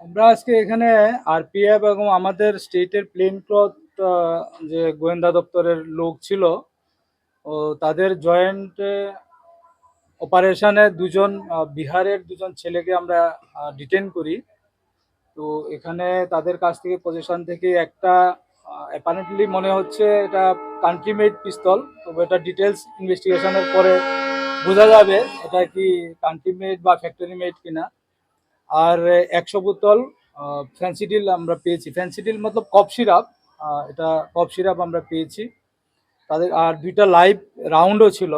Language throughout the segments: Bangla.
আমরা আজকে এখানে আরপিএফ এবং আমাদের স্টেটের প্লেন ক্লথ যে গোয়েন্দা দপ্তরের লোক ছিল, ও তাদের জয়েন্ট অপারেশনে দুজন বিহারের দুজন ছেলেকে আমরা ডিটেন করি। তো এখানে তাদের কাছ থেকে পজিশন থেকে একটা অ্যাপারেন্টলি মনে হচ্ছে এটা কান্ট্রি মেড পিস্তল তবে এটা ডিটেলস ইনভেস্টিগেশনের পরে বোঝা যাবে এটা কি কান্ট্রি মেড বা ফ্যাক্টরি মেড কিনা। আর একশো বোতল ফ্যান্সিডিল আমরা পেয়েছি। ফ্যান্সিডিল মতলব কফ সিরাপ এটা কফ সিরাপ আমরা পেয়েছি। তাদের, আর দুইটা লাইভ রাউন্ডও ছিল।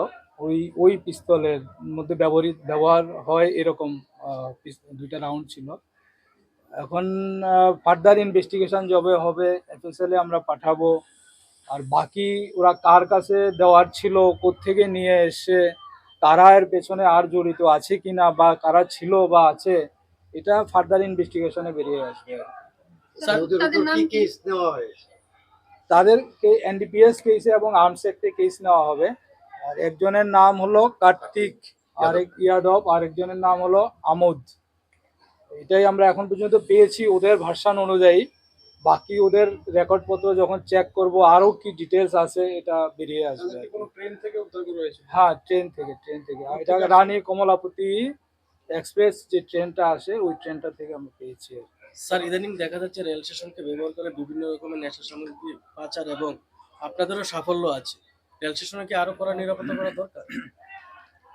ওই ওই পিস্তলের মধ্যে ব্যবহৃত ব্যবহার হয় এরকম দুইটা রাউন্ড ছিল। এখন ফার্দার ইনভেস্টিগেশন যবে হবে এফএসএলে আমরা পাঠাবো। আর বাকি ওরা কার কাছে দেওয়ার ছিল কোত্থেকে নিয়ে এসে তারা এর পেছনে আর জড়িত আছে কি না বা কারা ছিল বা আছে এটা ফার্দার ইনভেস্টিগেশনে বেরিয়ে আসবে। তাদেরকে এনডিপিএস কেসে এবং আর্মস অ্যাক্টে কেস নেওয়া হবে। আর একজনের নাম হলো কার্তিক আরেক ইয়াদব আরেকজনের নাম হলো আমোদ। এটাই আমরা এখন পর্যন্ত পেয়েছি ওদের ভার্সান অনুযায়ী। বাকি ওদের রেকর্ডপত্র যখন চেক করব আরও কি ডিটেলস আছে এটা বেরিয়ে আসবে ট্রেন থেকে উদ্ধার হ্যাঁ ট্রেন থেকে ট্রেন থেকে। এটা রানী কমলাপতি এক্সপ্রেস যে ট্রেনটা আসে ওই ট্রেনটা থেকে আমরা পেয়েছি আর স্যার ইদানিং দেখা যাচ্ছে রেল স্টেশনকে ব্যবহার করে বিভিন্ন রকমের নেশা সামগ্রী পাচার এবং আপনাদেরও সাফল্য আছে। রেল স্টেশনে কি আরও কড়া নিরাপত্তা করা দরকার?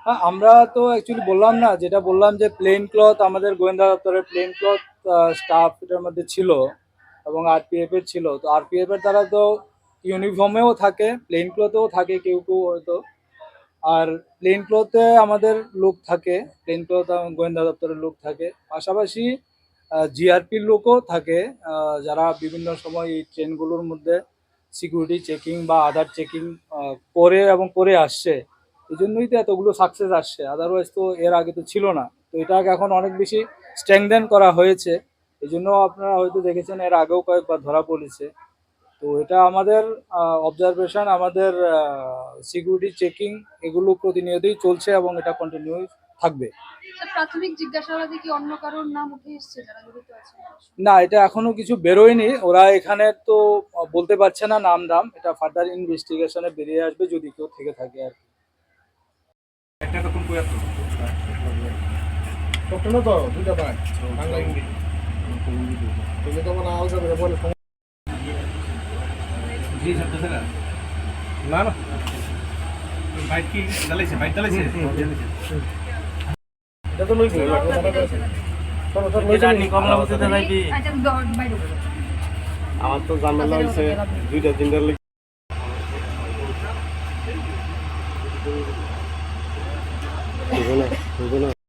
হ্যাঁ আমরা তো অ্যাকচুয়ালি বললাম না, যেটা বললাম যে প্লেন ক্লথ আমাদের গোয়েন্দা দপ্তরের প্লেন ক্লথ স্টাফ এটার মধ্যে ছিল এবং আরপিএফ এর ছিল। তো আরপিএফ এর তারা তো ইউনিফর্মেও থাকে প্লেন ক্লথেও থাকে কেউ কেউ হয়তো। আর প্লেন ক্লথে আমাদের লোক থাকে প্লেন ক্লথ গোয়েন্দা দপ্তরের লোক থাকে। পাশাপাশি জিআরপির লোকও থাকে যারা বিভিন্ন সময় এই ট্রেনগুলোর মধ্যে সিকিউরিটি চেকিং বা আধার চেকিং করে এবং করে আসছে এই জন্যই তো এতগুলো সাকসেস আসছে। আদারওয়াইজ তো এর আগে তো ছিল না। তো এটাকে এখন অনেক বেশি স্ট্রেংদেন করা হয়েছে। এই জন্য আপনারা হয়তো দেখেছেন এর আগেও কয়েকবার ধরা পড়েছে। তো এটা আমাদের অবজারভেশন আমাদের সিকিউরিটি চেকিং এগুলো প্রতিনিয়তই চলছে এবং এটা কন্টিনিউ থাকবে। প্রাথমিক জিজ্ঞাসাবাদে কি অন্য কারোর নাম উঠে এসেছে যারা জড়িত আছে? না এটা এখনও কিছু বেরোয়নি। ওরা এখানে তো বলতে পারছে না নাম দাম। এটা ফার্দার ইনভেস্টিগেশনে বেরিয়ে আসবে যদি কেউ থেকে থাকে আর কি। কখনো তো দুইটা ভাই বাংলা ইংরেজি। তুমি তো মানে আলাদা করে বলে। না না। বাইক কি চালাইছে বাইক চালাইছে আমার তো ঝামেলা হয়েছে দুইটা তিনটার লেগে। না।